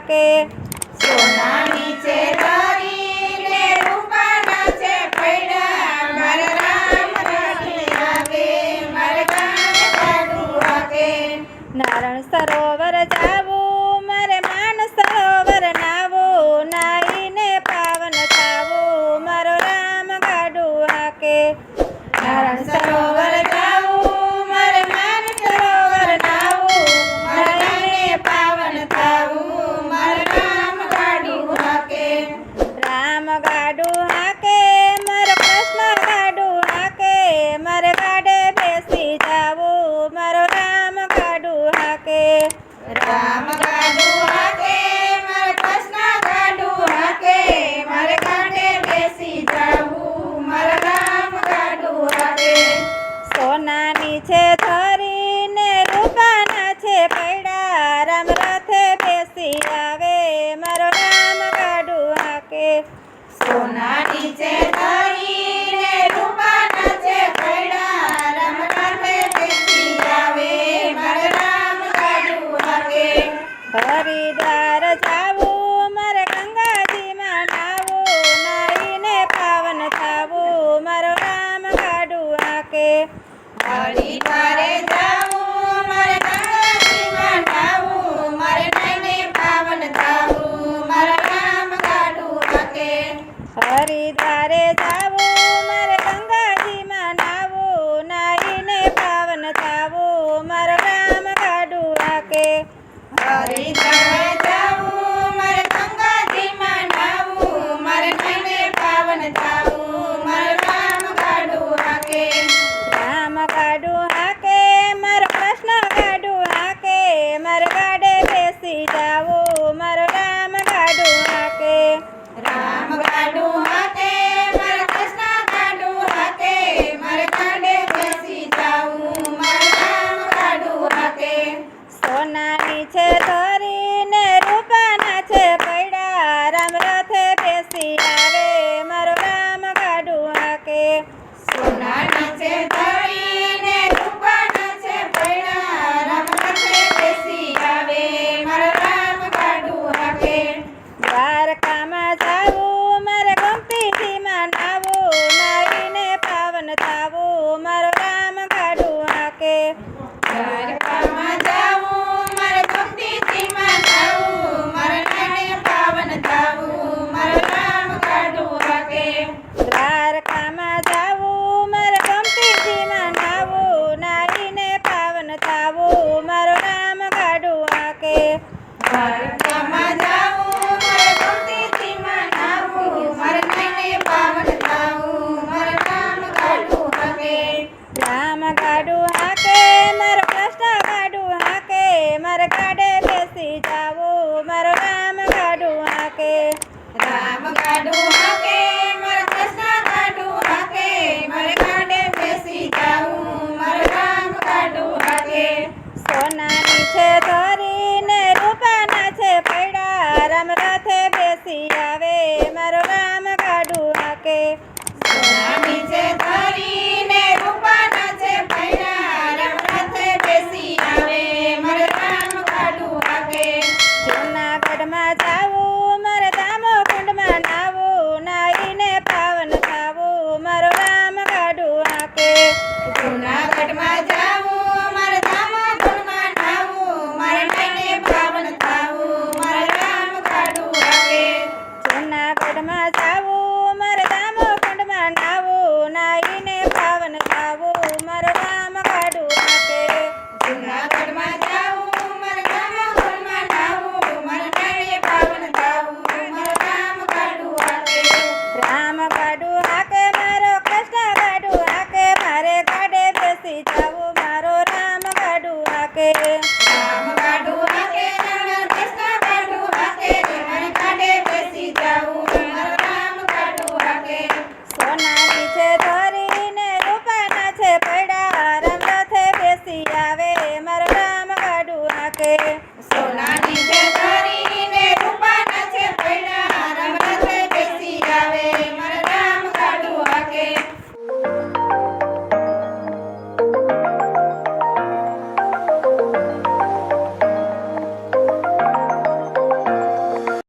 ગાડું સોના નીચે ધરીને રૂપાના છે પૈડા મારે રામ ગાડું હાકે મારે ગામ નારણ સરોવર જાવું મારે માન સરોવર નાવું નાઈને પાવન થાવું મારો રામ ગાડું હાકે. નારણ સરોવર ગાડું હાકે મારો કૃષ્ણ ગાડું હાકે મારે ગાડે બેસી જાવું મારો રામ ગાડું હાકે. રામ ગાડું હાકે મારે કૃષ્ણ ગાડું હાકે મારે ગાડે બેસી જાવું મારે રામ ગાડું હાકે. સોનાની છે ધરીને રૂપાના છે પૈડા રામ રથે બેસી વળી તારે જાવું મારે ગાડીમાં જાવું મારે નયને પાવન થાવું મારા રામ ગાડું હાકે હરી મારે ગંગાજીમાં નાવું નાઈને પાવન થાવું મારા રામ ગાડું હાકે હરી Bye. சியாவே Namaste.